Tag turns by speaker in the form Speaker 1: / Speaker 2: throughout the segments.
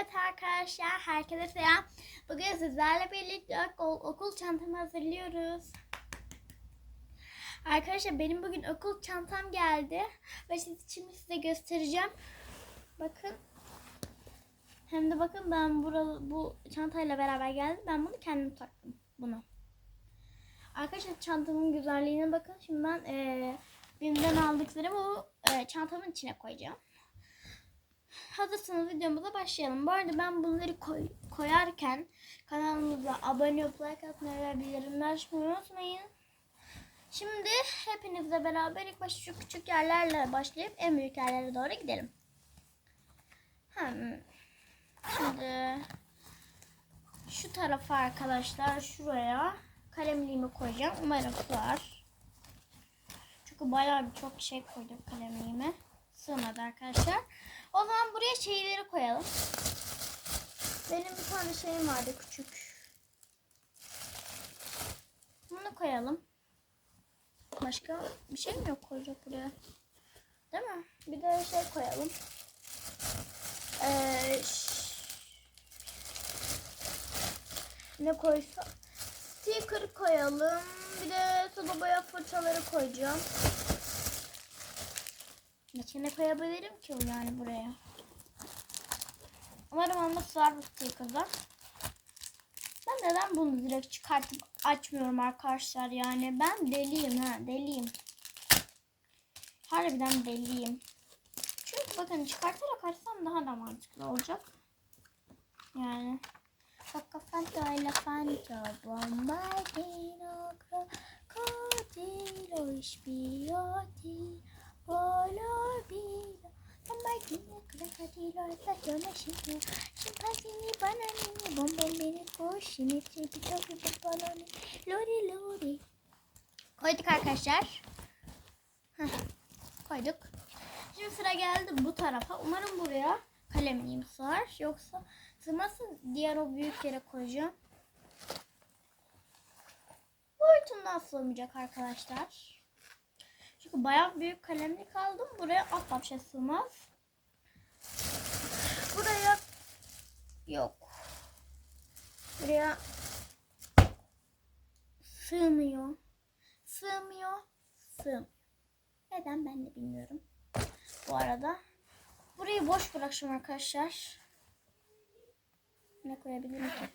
Speaker 1: Evet arkadaşlar herkese selam. Bugün sizlerle birlikte okul, çantamı hazırlıyoruz. Arkadaşlar benim bugün okul çantam geldi. Ve şimdi size göstereceğim. Bakın. Hem de bakın ben buralı, bu çantayla beraber geldim. Ben bunu kendim taktım. Bunu. Arkadaşlar çantamın güzelliğine bakın. Şimdi ben eee BİM'den aldıklarımı bu eee, çantamın içine koyacağım. Hazırsanız videomuza başlayalım. Bu arada ben bunları koy, koyarken kanalımıza abone olup like atmayı ve bildirimleri açmayı unutmayın. Şimdi hepinizle beraber ilk başta şu küçük yerlerle başlayıp en büyük yerlere doğru gidelim. Hmm. Şimdi şu tarafa arkadaşlar şuraya kalemliğimi koyacağım. Umarım sığar. Çünkü bayağı bir çok şey koydum kalemliğime. Sığmadı arkadaşlar. O zaman buraya şeyleri koyalım. Benim bir tane şeyim vardı küçük. Bunu koyalım. Başka bir şey mi yok koyacak buraya? Değil mi? Bir de şey koyalım. Ee, ne koysa? Sticker koyalım. Bir de sulu boya fırçaları koyacağım. İçine koyabilirim ki yani buraya. Umarım onda sığar bu sticker'da. Ben neden bunu direkt çıkartıp açmıyorum arkadaşlar yani. Ben deliyim ha deliyim. Harbiden deliyim. Çünkü bakın çıkartarak açsam daha da mantıklı olacak. Yani. İle fanta bombardino crocodilo ispioti Volobino bombardino crocodilo stagionashino Scimpanzini bananini bombombini koşini tripi topi baloni lori lori Koyduk arkadaşlar. Heh, koyduk. Şimdi sıra geldi bu tarafa. Umarım buraya kalemliğim sığar. Yoksa sığmazsa diğer o büyük yere koyacağım. Boyutundan sığmayacak arkadaşlar. Çünkü bayağı büyük kalemlik aldım. Buraya asla bir sığmaz. Buraya yok. Buraya sığmıyor. Sığmıyor. Sığmıyor. Neden ben de bilmiyorum. Bu arada burayı boş bırakacağım arkadaşlar. Ne koyabilirim ki?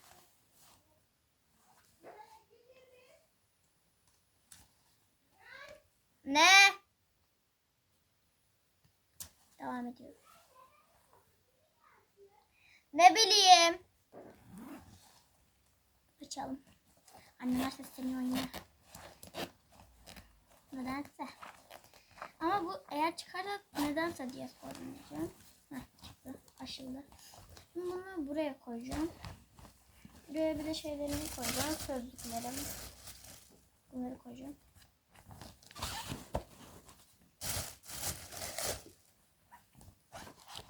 Speaker 1: Ne? Devam ediyorum. Ne bileyim. Açalım. Anneler sesleniyor yine. Nedense. Ama bu eğer çıkarsa nedense diye sordum diyeceğim. Heh, çıktı. Aşıldı. Şimdi bunu buraya koyacağım. Buraya bir de şeylerimi koyacağım. Sözlüklerim. Bunları koyacağım.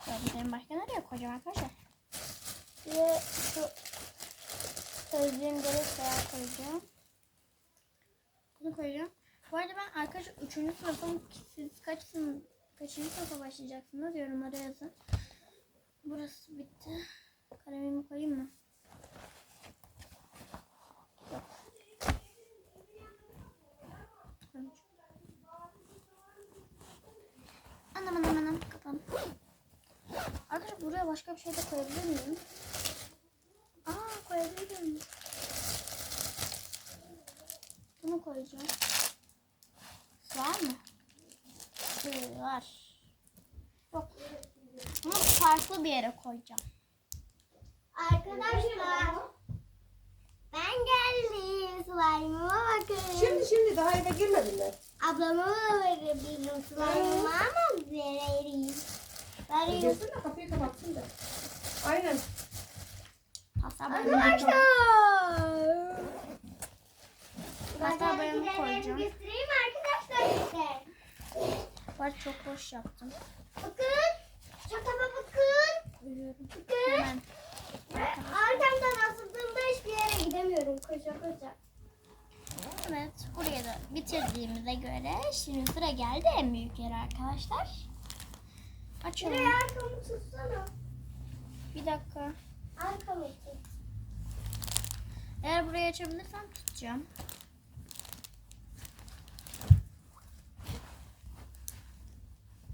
Speaker 1: Sözlüklerim başka nereye koyacağım arkadaşlar? De şu sözlüğümleri sıraya koyacağım. Bunu koyacağım. Bu arada ben arkadaşlar 3. sınıfım. Siz kaç sınıf, kaçıncı sınıfa başlayacaksınız? Yorumlara yazın. Burası bitti. Kalemimi koyayım mı? Kafam. Arkadaşlar buraya başka bir şey de koyabilir miyim? Aa koyabilirim. Bunu koyacağım. Var mı? Var. Yok. Bunu farklı bir yere koyacağım.
Speaker 2: Arkadaşlar ben geldim slime'ıma bakın.
Speaker 3: Şimdi şimdi daha eve girmediler.
Speaker 2: Ablama da verebilirim slime'ımı ama vereyim. Vereyim.
Speaker 3: Gelsin de kapıyı kapatsın da. Aynen.
Speaker 1: Pasta boyamı
Speaker 2: Arkadaşlar.
Speaker 1: Pasta boyamı koyacağım.
Speaker 2: göstereyim arkadaşlar size.
Speaker 1: Var çok boş yaptım.
Speaker 2: Bakın. Çatama bakın.
Speaker 1: Koyuyorum.
Speaker 2: Bakın.
Speaker 1: Hemen.
Speaker 2: Hiçbir yere gidemiyorum. Koşa koşa.
Speaker 1: Evet buraya da bitirdiğimize göre şimdi sıra geldi en büyük yere arkadaşlar. Açıyorum.
Speaker 2: Şuraya arkamı tutsana.
Speaker 1: Bir dakika.
Speaker 2: Arkamı tut.
Speaker 1: Eğer burayı açabilirsem tutacağım.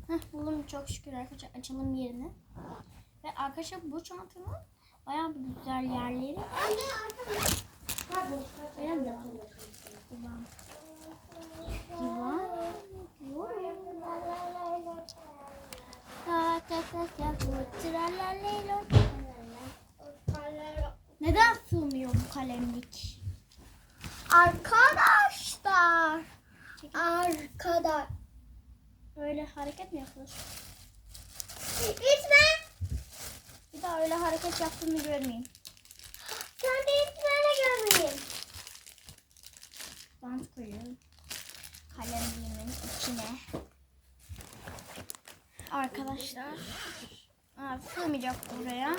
Speaker 1: Heh, buldum çok şükür arkadaşlar. Açalım yerini. Ve arkadaşlar bu çantanın bir güzel yerleri. Divan. Neden sığmıyor bu kalemlik?
Speaker 2: Arkadaşlar. Arkadaş.
Speaker 1: Öyle hareket mi yapılır?
Speaker 2: İtme.
Speaker 1: Bir daha öyle hareket yaptığını görmeyeyim.
Speaker 2: Sen de itmene görmeyeyim.
Speaker 1: Bant koyuyorum. Kalemliğimin içine. Arkadaşlar. Aa, sığmayacak buraya.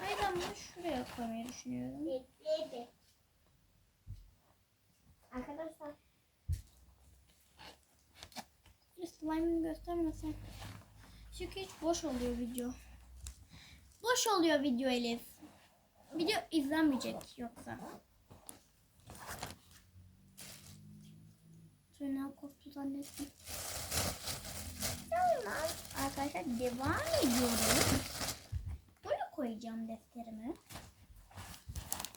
Speaker 1: O yüzden bunu şuraya koymayı düşünüyorum.
Speaker 2: Arkadaşlar.
Speaker 1: Slime'ını göstermesem. Çünkü hiç boş oluyor video. Oluyor video Elif. Video izlenmeyecek yoksa. Sonra koptu zannettim. Tamam. Arkadaşlar devam ediyorum. Böyle koyacağım defterimi.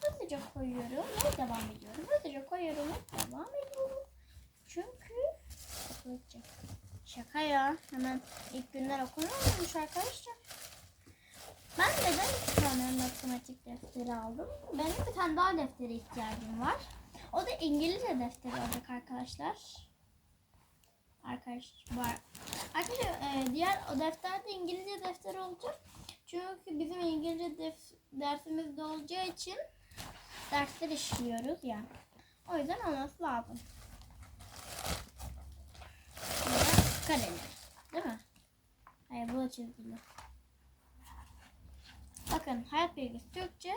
Speaker 1: Hızlıca koyuyorum ve devam ediyorum. Hızlıca koyuyorum ve devam ediyorum. Çünkü okuyacak. Şaka ya. Hemen ilk günler okunmuyormuş arkadaşlar. Ben neden iki tane matematik defteri aldım? Benim bir tane daha deftere ihtiyacım var. O da İngilizce defteri olacak arkadaşlar. Arkadaş var. Arkadaşlar e, diğer o defter de İngilizce defteri olacak. Çünkü bizim İngilizce def- dersimiz de olacağı için dersler işliyoruz ya. O yüzden olması lazım. Kareli. Değil mi? Hayır bu çizgili. Bakın hayat bilgisi Türkçe.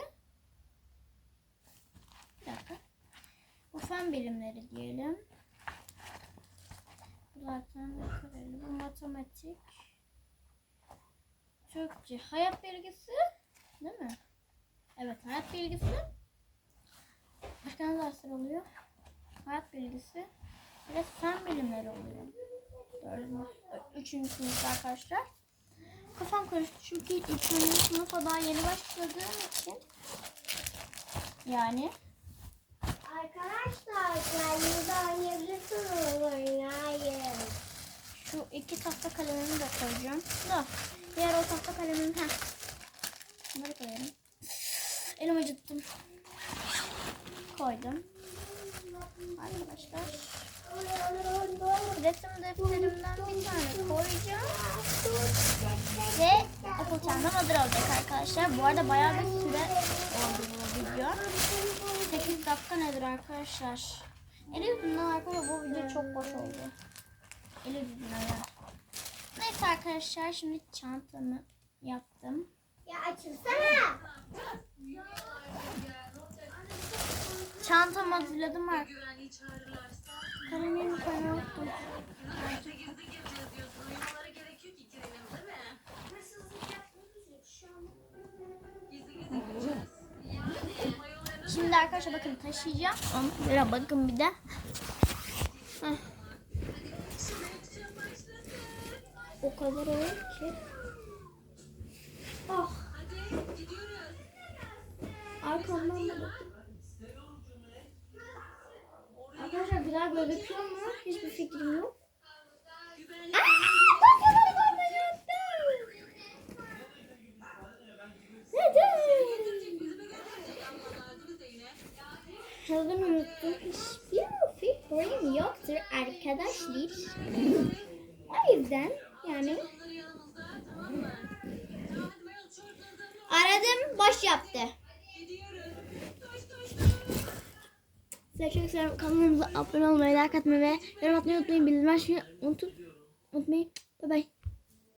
Speaker 1: Bir dakika. Bu fen bilimleri diyelim. Zaten. Bu matematik. Türkçe. Hayat bilgisi. Değil mi? Evet hayat bilgisi. Başka dersler oluyor? Hayat bilgisi. Ve fen bilimleri oluyor. Dördüncü, üçüncü sınıf arkadaşlar. Kafam karıştı çünkü üçüncü sınıfa daha yeni başladığım için. Yani
Speaker 2: Arkadaşlar kendiniz oynayabilirsiniz oynayın.
Speaker 1: şu iki tahta kalemimi de koyacağım. Da diğer o tahta kalemimi heh. Bunları koyalım. Elim acıttım. Koydum. Arkadaşlar. Resim defterimden bir tane koyacağım. Çantam hazır olacak arkadaşlar. Bu arada bayağı bir süre oldu bu video. 8 dakika nedir arkadaşlar? Elif yüzünden arkadaşlar bu video çok boş oldu. Elif yüzünden ya. Neyse arkadaşlar şimdi çantamı yaptım.
Speaker 2: Ya açılsana.
Speaker 1: Çantamı hazırladım arkadaşlar. Kalemimi koymayı unuttum. Şimdi arkadaşlar bakın taşıyacağım. Onlara bakın bir de. Heh. O kadar ağır ki. Ah. Arkamdan da bakın. Arkadaşlar güzel gözüküyor mu? Hiçbir fikrim yok. Aa, bak kadar görmeyecektim. Neden? Adını unuttum. Hiçbir fikrim yoktur arkadaşlar. O yüzden yani aradım boş yaptı. Size çok seviyorum. Kanalımıza abone olmayı, like atmayı ve yorum atmayı unutmayın. Bildirim açmayı unutmayın. Bye bye.